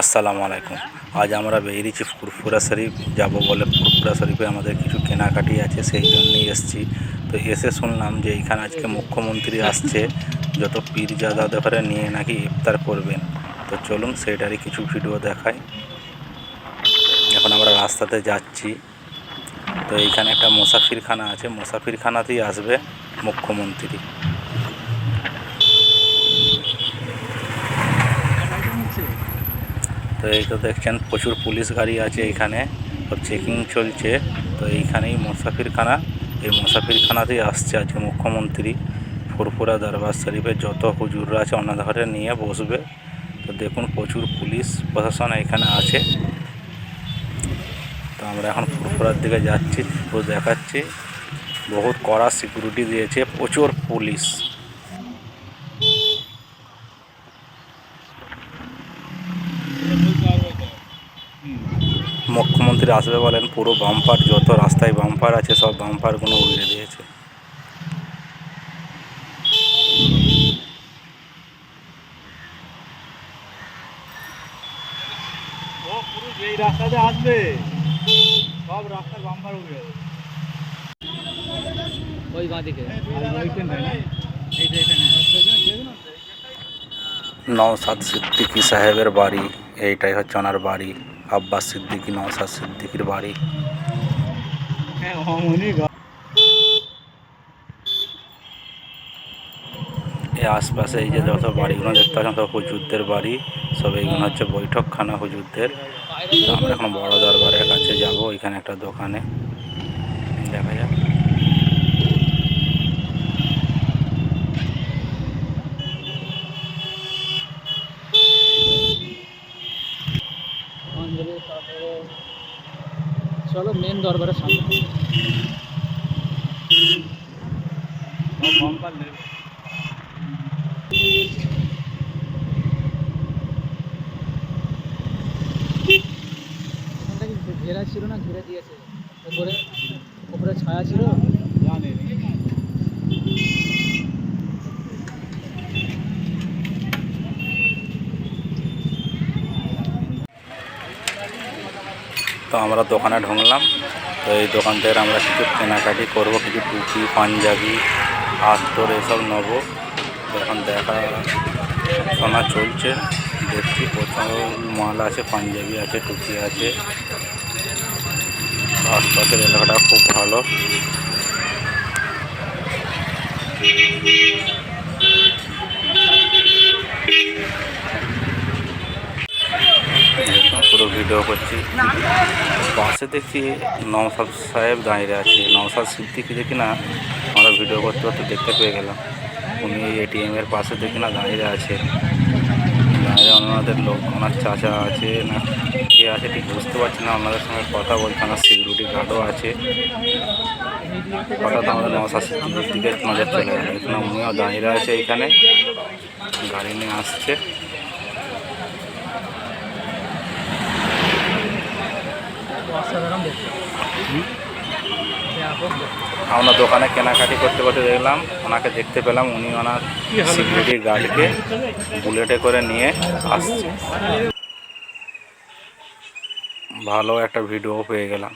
আসসালামু আলাইকুম। আজ আমরা বেরিয়েছি ফুরফুরা শরীফ। যাব বলে ফুরফুরা শরীফে আমাদের কিছু কেনাকাটি আছে, সেই জন্যই এসেছি। তো এসে শুনলাম যে এইখানে আজকে মুখ্যমন্ত্রী আসছে। যত পীরজাদা করে নিয়ে নাকি ইফতার করবেন। তো চলুন সেইটারই কিছু ভিডিও দেখাই। এখন আমরা রাস্তাতে যাচ্ছি। তো এইখানে একটা মুসাফিরখানা আছে। মুসাফিরখানাতেই আসবে মুখ্যমন্ত্রী। তো এই তো দেখছেন, প্রচুর পুলিশ গাড়ি আছে এখানে। সব চেকিং চলছে। তো এইখানেই মুসাফিরখানা। এই মুসাফিরখানাতেই আসছে আজকে মুখ্যমন্ত্রী। ফুরফুরা দরবার শরীফের যত হুজুররা আছে অনাধারে নিয়ে বসবে। তো দেখুন, প্রচুর পুলিশ প্রশাসন এখানে আছে। তো আমরা এখন ফুরফুরার দিকে যাচ্ছি তো দেখাচ্ছি। বহুত কড়া সিকিউরিটি দিয়েছে প্রচুর পুলিশ। মুখ্যমন্ত্রী আসবে বলেন পুরো বাম্পার যত রাস্তায় বাম্পার আছে সব বাম্পারগুলো উড়িয়ে দিয়েছে। ও পুরো যেই রাস্তাতে আসবে। সব রাস্তার বাম্পার উঠে যাবে। ওই বাঁ নওসাদ সিদ্দিকী সাহেবের বাড়ি এইটাই হচ্ছে ওনার বাড়ি। আব্বাস সিদ্দিকী নওসাদ সিদ্দিকীর বাড়ি। এই আশপাশে এই যে যত বাড়িগুলো দেখতে পাচ্ছেন সব হুজুরদের বাড়ি। সব এইগুলো হচ্ছে বৈঠকখানা হুজুরদের। আমরা এখন বড় দরবারের কাছে যাব ওইখানে একটা দোকানে। দেখা যাক। চলো মেন দরবারের সামনে। ঘেরা ছিল না ঘিরে দিয়েছে। উপরে উপরে ছায়া ছিল। তো আমরা দোকানে ঢুকলাম। তো এই দোকান থেকে আমরা কিছু কেনাকাটি করব, কিছু টুপি, পাঞ্জাবি আস্তর এসব নেব। এখন দেখা শোনা চলছে, দেখছি প্রচুর মাল আছে, পাঞ্জাবি আছে, টুপি আছে। আশপাশের এলাকাটা খুব ভালো দেখুন পুরো ভিডিও করছি। পাশে দেখছি নওসাদ সাহেব দাঁড়িয়ে আছে। নওসাদ সিদ্দিকি দেখি না, আমরা ভিডিও করতে করতে দেখতে পেয়ে গেলাম। উনি এটিএমের পাশে দেখি না, দাঁড়িয়ে আছে। দাঁড়িয়ে ওনাদের লোক, ওনার চাচা আছে না, কে আছে ঠিক বুঝতে পারছি না, ওনাদের সঙ্গে কথা বলছে, ওনার সিকিউরিটি গার্ডও আছে। হঠাৎ আমাদের নওসাদ সিদ্দিকির দিকে নজর চলে গেল। উনিও দাঁড়িয়ে আছে এখানে। গাড়ি নিয়ে আসছে। অসাধারণ দেখতে। আমরা দোকানে কেনাকাটি করতে করতে দেখলাম ওনাকে দেখতে পেলাম উনি ওনার সিকিউরিটি গার্ডকে বুলেটে করে নিয়ে আসছে। ভালো একটা ভিডিও পেয়ে গেলাম।